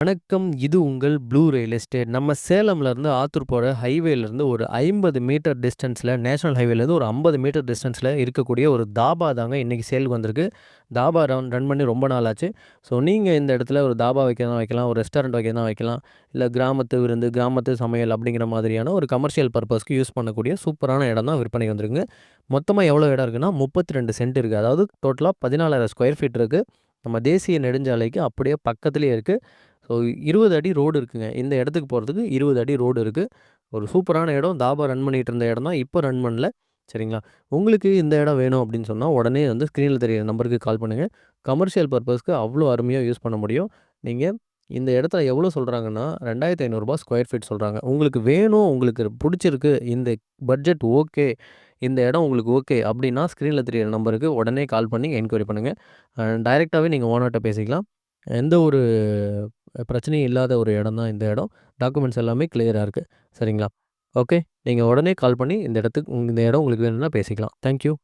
வணக்கம். இது உங்கள் ப்ளூ ரியல் எஸ்டேட். நம்ம சேலம்லருந்து ஆத்தூர் போகிற ஹைவேலருந்து ஒரு 50 மீட்டர் டிஸ்டன்ஸில் நேஷனல் ஹைவேலேருந்து ஒரு 50 மீட்டர் டிஸ்டன்ஸில் இருக்கக்கூடிய ஒரு தாபா தாங்க இன்றைக்கி சேலுக்கு வந்திருக்கு. தாபா ரன் ரன் பண்ணி ரொம்ப நாள் ஆச்சு. ஸோ நீங்கள் இந்த இடத்துல ஒரு தாபா வைக்கிறதா வைக்கலாம், ஒரு ரெஸ்டாரண்ட் வைக்கிறதா வைக்கலாம், இல்லை கிராமத்து விருந்து, கிராமத்து சமையல் அப்படிங்கிற மாதிரியான ஒரு கமர்ஷியல் பர்பஸ்க்கு யூஸ் பண்ணக்கூடிய சூப்பரான இடம் தான் விற்பனைக்கு வந்திருக்குங்க. மொத்தமாக எவ்வளோ இடம் இருக்குன்னா 32 சென்ட் இருக்குது அதாவது டோட்டலாக பதினாலாயிரம் ஸ்கொயர் ஃபீட் இருக்குது நம்ம தேசிய நெடுஞ்சாலைக்கு அப்படியே பக்கத்துலேயே இருக்குது ஸோ 20 அடி ரோடு இருக்குங்க. இந்த இடத்துக்கு போகிறதுக்கு இருபது அடி ரோடு இருக்குது ஒரு சூப்பரான இடம். தாபா ரன் பண்ணிகிட்டு இருந்த இடம் தான். இப்போ ரன் பண்ணல. சரிங்களா? உங்களுக்கு இந்த இடம் வேணும் அப்படின்னு சொன்னால் உடனே வந்து ஸ்க்ரீனில் தெரியிற நம்பருக்கு கால் பண்ணுங்கள் கமர்ஷியல் பர்பஸ்க்கு அவ்வளோ அருமையாக யூஸ் பண்ண முடியும். நீங்கள் இந்த இடத்துல எவ்வளோ சொல்கிறாங்கன்னா ரெண்டாயிரத்தி ஐநூறுரூபா ஸ்கொயர் ஃபீட் சொல்கிறாங்க உங்களுக்கு வேணும், உங்களுக்கு பிடிச்சிருக்கு இந்த பட்ஜெட் ஓகே, இந்த இடம் உங்களுக்கு ஓகே அப்படின்னா, ஸ்க்ரீனில் தெரியிற நம்பருக்கு உடனே கால் பண்ணி என்கொயரி பண்ணுங்க. டைரெக்டாகவே நீங்கள் ஓனர்கிட்ட ஓனர்ட்ட பேசிக்கலாம். எந்த ஒரு பிரச்சனையும் இல்லாத ஒரு இடம் தான் இந்த இடம். டாக்குமெண்ட்ஸ் எல்லாமே கிளியராக இருக்கு. சரிங்களா? ஓகே. நீங்கள் உடனே கால் பண்ணி இந்த இடத்துக்கு இந்த இடம் உங்களுக்கு வேணும்னா பேசிக்கலாம். Thank you.